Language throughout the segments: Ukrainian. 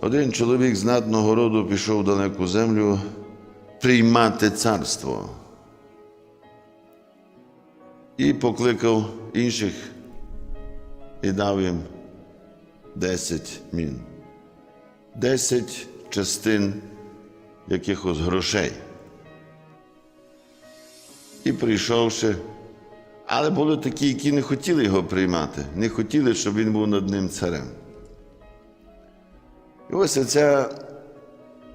Один чоловік знатного роду пішов в далеку землю приймати царство і покликав інших і дав їм десять мін, десять частин якихось грошей. І прийшовши, але були такі, які не хотіли його приймати, не хотіли, щоб він був над ним царем. І ось ця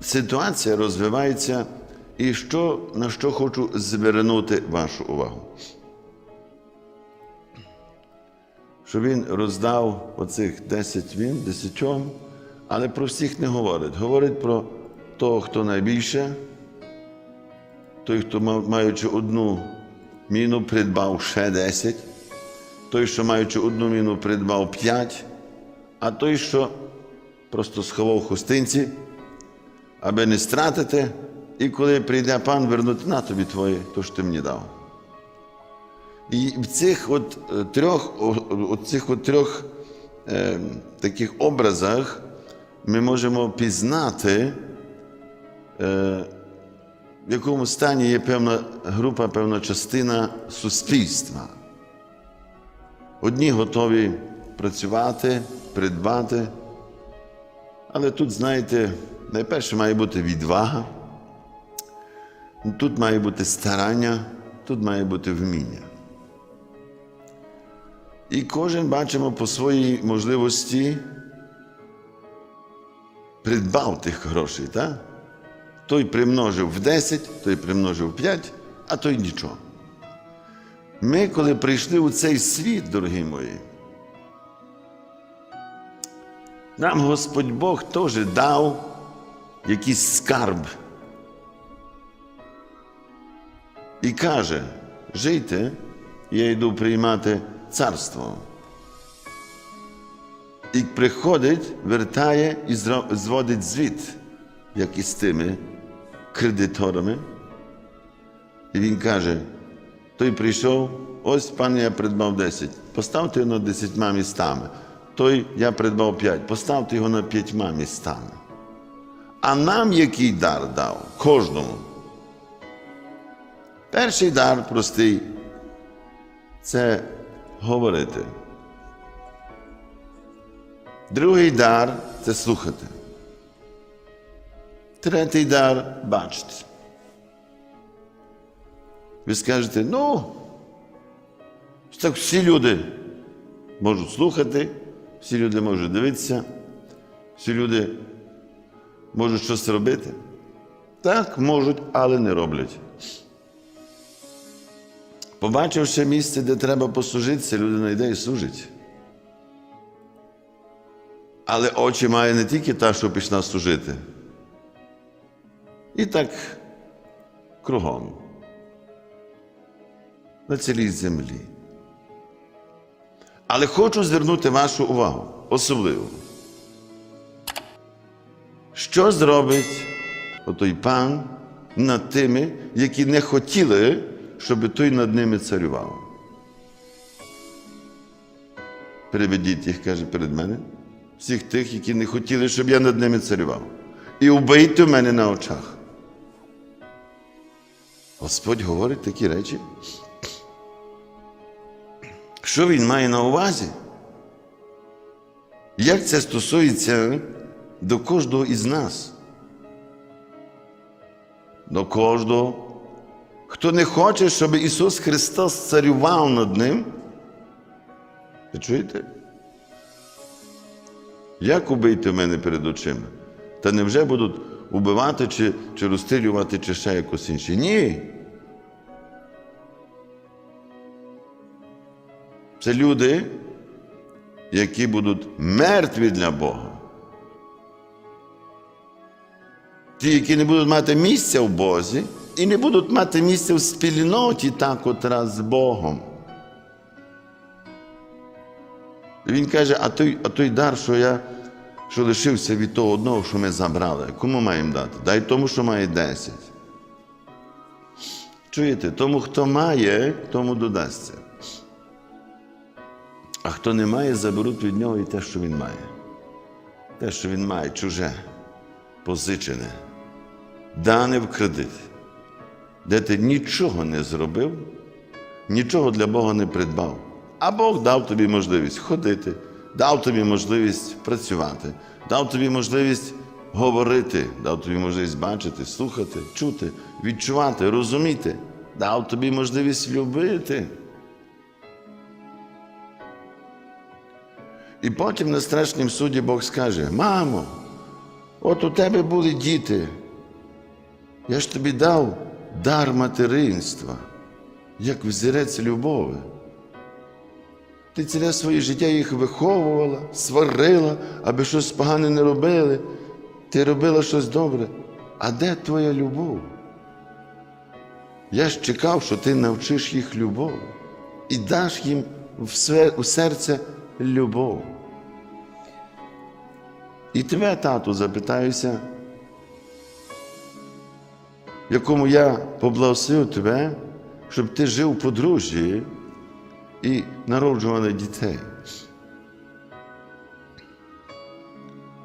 ситуація розвивається, і що, на що хочу звернути вашу увагу. Що він роздав оцих 10 він, десятьом, але про всіх не говорить. Говорить про того, хто найбільше, той, хто маючи одну міну, придбав ще 10, той, що маючи одну міну, придбав 5, а той, що просто сховав хустинці, аби не стратити, і коли прийде пан вернути на тобі твоє, то що ти мені дав. І в цих от е, трьох, о- о- цих от трьох е, таких образах ми можемо пізнати, е, в якому стані є певна група, певна частина суспільства. Одні готові працювати, придбати, але тут, знаєте, найперше має бути відвага, тут має бути старання, тут має бути вміння. І кожен бачимо по своїй можливості придбав тих грошей, так? Той примножив в 10, той примножив в 5, а той нічого. Ми, коли прийшли у цей світ, дорогі мої, нам Господь Бог теж дав якийсь скарб. І каже: жийте, я йду приймати царство. І приходить, вертає і зводить звіт, як і з тими кредиторами. І він каже: той прийшов, ось пане, я придбав 10. Поставте його на 10 містами. Той я придбав 5. Поставте його на 5 містами. А нам який дар дав? Кожному. Перший дар простий це говорити. Другий дар це слухати. Третій дар бачити. Ви скажете, ну, так всі люди можуть слухати, всі люди можуть дивитися, всі люди можуть щось робити. Так, можуть, але не роблять. Побачивши місце, де треба послужитися, людина йде і служить. Але очі має не тільки та, що пішла служити. І так кругом. На цілій землі. Але хочу звернути вашу увагу особливо. Що зробить отой пан над тими, які не хотіли, щоб той над ними царював? Переведіть їх, каже, перед мене, всіх тих, які не хотіли, щоб я над ними царював. І убийте в мене на очах. Господь говорить такі речі. Що він має на увазі? Як це стосується до кожного із нас? До кожного, хто не хоче, щоб Ісус Христос царював над ним? Ви чуєте? Як убити мене перед очима? Та невже будуть убивати, чи, чи розстрілювати, чи ще якось інше? Ні. Це люди, які будуть мертві для Бога. Ті, які не будуть мати місця в Бозі і не будуть мати місця в спільноті та котра з Богом. Він каже, а той, а той дар, що я що лишився від того одного, що ми забрали, кому маємо дати? Дай тому, що має 10. Чуєте, тому, хто має, тому додасться. Хто не має, заберуть від нього і те, що він має. Те, що він має, чуже, позичене, дане в кредит, де ти нічого не зробив, нічого для Бога не придбав. А Бог дав тобі можливість ходити, дав тобі можливість працювати, дав тобі можливість говорити, дав тобі можливість бачити, слухати, чути, відчувати, розуміти, дав тобі можливість любити. І потім на страшнім суді Бог скаже: Мамо, от у тебе були діти. Я ж тобі дав дар материнства, як взірець любові. Ти ціле своє життя їх виховувала, сварила, аби щось погане не робили. Ти робила щось добре. А де твоя любов? Я ж чекав, що ти навчиш їх любов і даш їм в серце любов. І тебе, тату, запитаюся, якому я поблагословив тебе, щоб ти жив у подружжі і народжували дітей.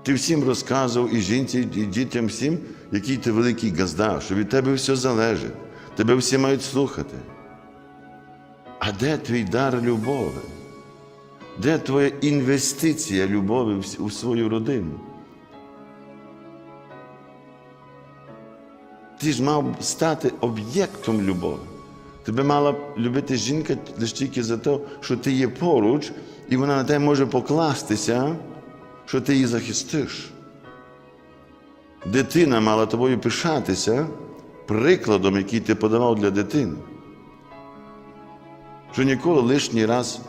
Ти всім розказував і жінці, і дітям всім, який ти великий газда, що від тебе все залежить, тебе всі мають слухати. А де твій дар любові? Де твоя інвестиція любові у свою родину? Ти ж мав стати об'єктом любові. Тебе мала любити жінка лише тільки за те, що ти є поруч, і вона на тебе може покластися, що ти її захистиш. Дитина мала тобою пишатися прикладом, який ти подавав для дитини. Що ніколи лишній раз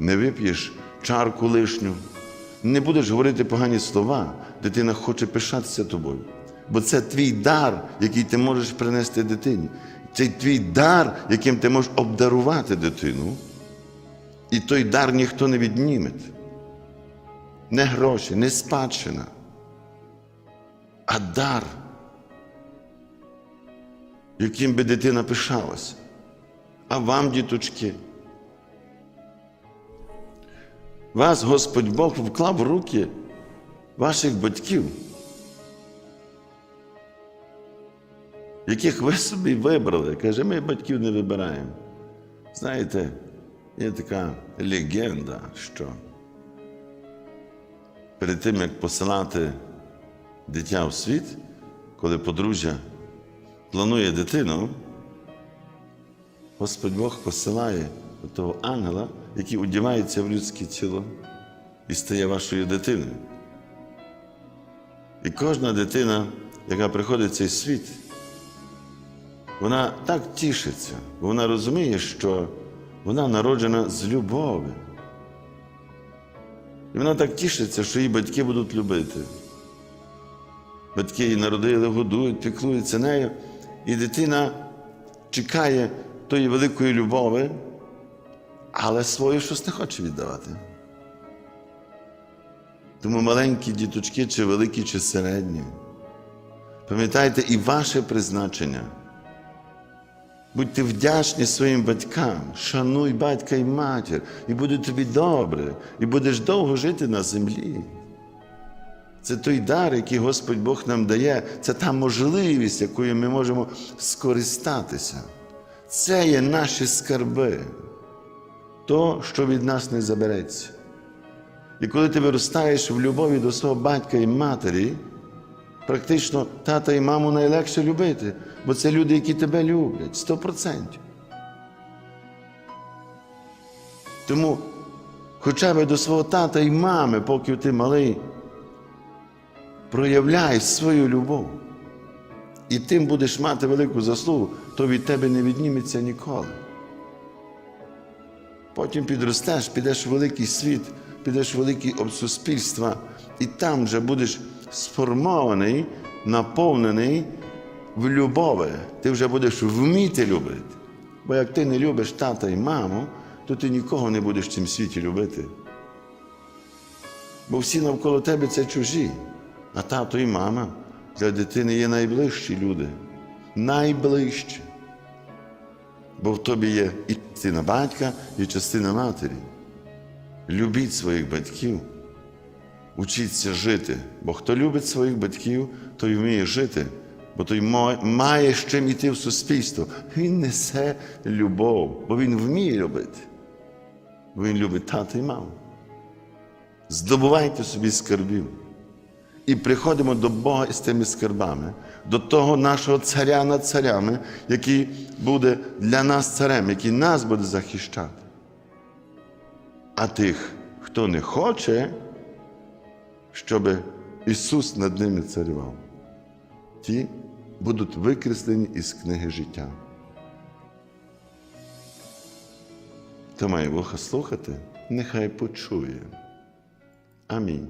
не вип'єш чарку лишню, не будеш говорити погані слова, дитина хоче пишатися тобою. Бо це твій дар, який ти можеш принести дитині. Це твій дар, яким ти можеш обдарувати дитину. І той дар ніхто не відніме. Не гроші, не спадщина, а дар, яким би дитина пишалася. А вам, діточки, вас Господь Бог вклав в руки ваших батьків, яких ви собі вибрали. Каже, ми батьків не вибираємо. Знаєте, є така легенда, що перед тим, як посилати дитя в світ, коли подружжя планує дитину, Господь Бог посилає того ангела, який одягається в людське тіло і стає вашою дитиною. І кожна дитина, яка приходить в цей світ, вона так тішиться, бо вона розуміє, що вона народжена з любові. І вона так тішиться, що її батьки будуть любити. Батьки її народили, годують, піклуються нею, і дитина чекає тої великої любові, але свою щось не хоче віддавати. Тому маленькі діточки, чи великі, чи середні, пам'ятайте і ваше призначення. Будьте вдячні своїм батькам, шануй батька і матір, і буде тобі добре, і будеш довго жити на землі. Це той дар, який Господь Бог нам дає, це та можливість, якою ми можемо скористатися. Це є наші скарби, то, що від нас не забереться. І коли ти виростаєш в любові до свого батька і матері, практично тата і маму найлегше любити, бо це люди, які тебе люблять, сто процентів. Тому хоча б до свого тата і мами, поки ти малий, проявляй свою любов. І тим будеш мати велику заслугу, то від тебе не відніметься ніколи. Потім підростеш, підеш в великий світ, підеш в об- суспільства, і там вже будеш сформований, наповнений в любові. Ти вже будеш вміти любити. Бо як ти не любиш тата і маму, то ти нікого не будеш в цьому світі любити. Бо всі навколо тебе це чужі, а тато і мама для дитини є найближчі люди. Найближчі. Бо в тобі є і частина батька, і частина матері. любіть своїх батьків, учіться жити. Бо хто любить своїх батьків, той вміє жити, бо той має з чим йти в суспільство. Він несе любов, бо він вміє любити. Бо він любить тата і маму. Здобувайте собі скарбів. І приходимо до Бога із тими скарбами, до того нашого царя над царями, який буде для нас царем, який нас буде захищати. А тих, хто не хоче, щоб Ісус над ними царював, ті будуть викреслені із книги життя. Хто має вуха слухати, нехай почує. Амінь.